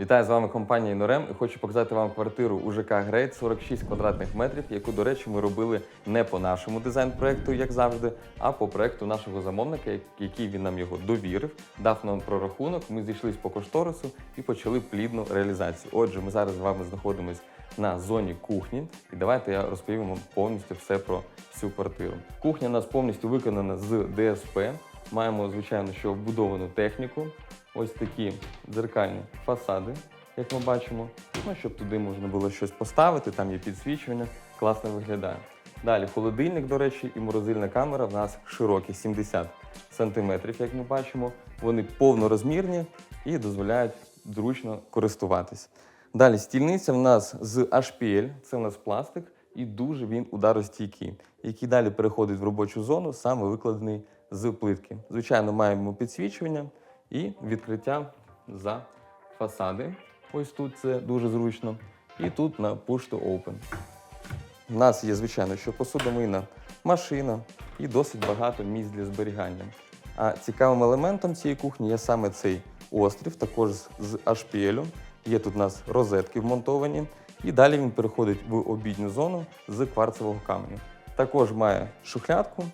Вітаю з вами компанія Інорем і хочу показати вам квартиру у ЖК Грейт 46 квадратних метрів, яку, до речі, ми робили не по нашому дизайн-проекту, як завжди, а по проекту нашого замовника, який він нам його довірив, дав нам прорахунок. Ми зійшлись по кошторису і почали плідну реалізацію. Отже, ми зараз з вами знаходимось на зоні кухні, і давайте я розповім вам повністю все про всю квартиру. Кухня у нас повністю виконана з ДСП. Маємо, звичайно, що вбудовану техніку. Ось такі дзеркальні фасади, як ми бачимо. Ну, щоб туди можна було щось поставити, там є підсвічування, класно виглядає. Далі холодильник, до речі, і морозильна камера в нас широкі 70 см, як ми бачимо. Вони повнорозмірні і дозволяють зручно користуватись. Далі стільниця в нас з HPL, це в нас пластик, і дуже він ударостійкий, який далі переходить в робочу зону, саме викладений з плитки. Звичайно, маємо підсвічування і відкриття за фасади. Ось тут це дуже зручно. І тут на Push to Open. У нас є, звичайно, що посудомийна машина і досить багато місць для зберігання. А цікавим елементом цієї кухні є саме цей острів, також з- HPL. Є тут у нас розетки вмонтовані. І далі він переходить в обідню зону з кварцевого каменю. Також має шухлядку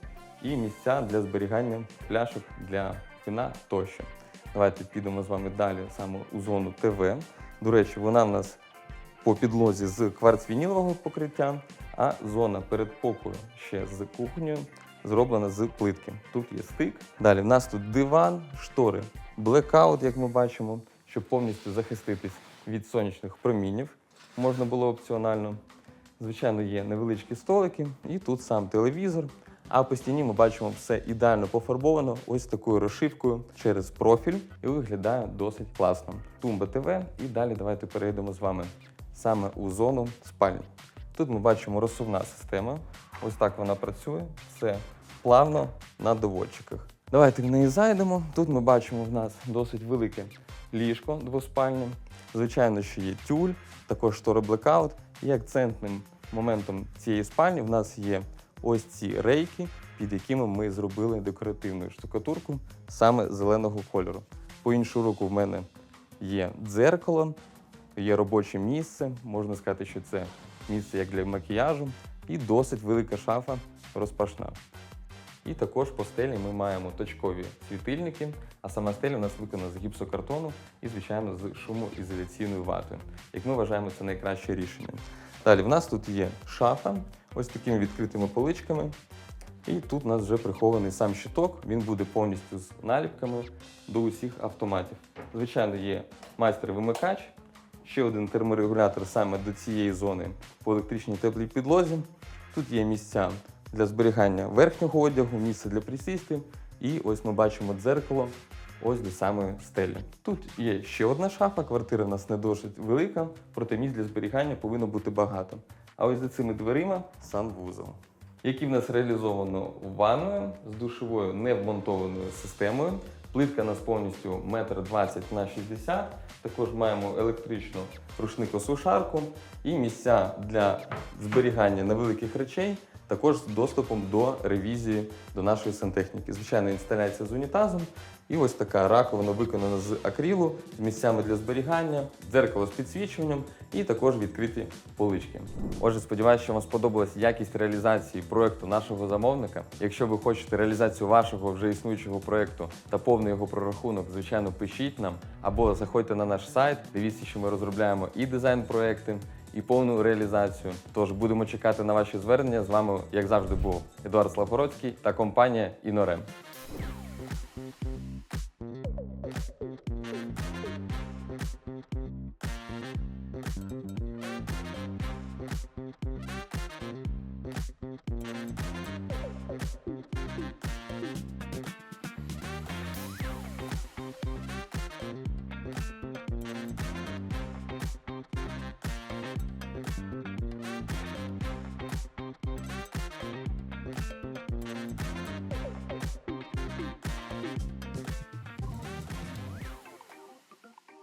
і місця для зберігання пляшок для вина тощо. Давайте підемо з вами далі саме у зону ТВ. До речі, вона в нас по підлозі з кварцвінілового покриття, а зона передпокою ще з кухнею зроблена з плитки. Тут є стик. Далі в нас тут диван, штори, блекаут, як ми бачимо, щоб повністю захиститись від сонячних промінів. Можна було опціонально. Звичайно, є невеличкі столики, і тут сам телевізор. А по стіні ми бачимо все ідеально пофарбовано ось такою розшивкою через профіль і виглядає досить класно. Тумба ТВ, і далі давайте перейдемо з вами саме у зону спальні. Тут ми бачимо розсувна система. Ось так вона працює. Все плавно на доводчиках. Давайте в неї зайдемо. Тут ми бачимо в нас досить велике ліжко двоспальне. Звичайно, що є тюль, також штори блекаут. І акцентним моментом цієї спальні в нас є ось ці рейки, під якими ми зробили декоративну штукатурку саме зеленого кольору. По іншу руку в мене є дзеркало, є робоче місце. Можна сказати, що це місце як для макіяжу, і досить велика шафа розпашна. І також по стелі ми маємо точкові світильники, а сама стеля у нас виконана з гіпсокартону і, звичайно, з шумоізоляційною ватою. Як ми вважаємо, це найкраще рішення. Далі в нас тут є шафа ось такими відкритими поличками. І тут у нас вже прихований сам щиток, він буде повністю з наліпками до усіх автоматів. Звичайно, є майстер-вимикач, ще один терморегулятор саме до цієї зони по електричній теплій підлозі. Тут є місця для зберігання верхнього одягу, місце для присісти. І ось ми бачимо дзеркало ось до самої стелі. Тут є ще одна шафа, квартира в нас не досить велика, проте місць для зберігання повинно бути багато. А ось за цими дверима санвузол, який в нас реалізовано ванною з душовою невмонтованою системою. Плитка нас повністю 1,20 м на 60 Також маємо електричну рушникосушарку і місця для зберігання невеликих речей, також з доступом до ревізії до нашої сантехніки. Звичайна інсталяція з унітазом. І ось така раковина виконана з акрилу з місцями для зберігання, дзеркало з підсвічуванням і також відкриті полички. Отже, сподіваюся, що вам сподобалась якість реалізації проекту нашого замовника. Якщо ви хочете реалізацію вашого вже існуючого проекту та повний його прорахунок, звичайно, пишіть нам або заходьте на наш сайт. Дивіться, що ми розробляємо і дизайн-проекти, і повну реалізацію. Тож будемо чекати на ваші звернення. З вами, як завжди, був Едуард Славгородський та компанія Інорем.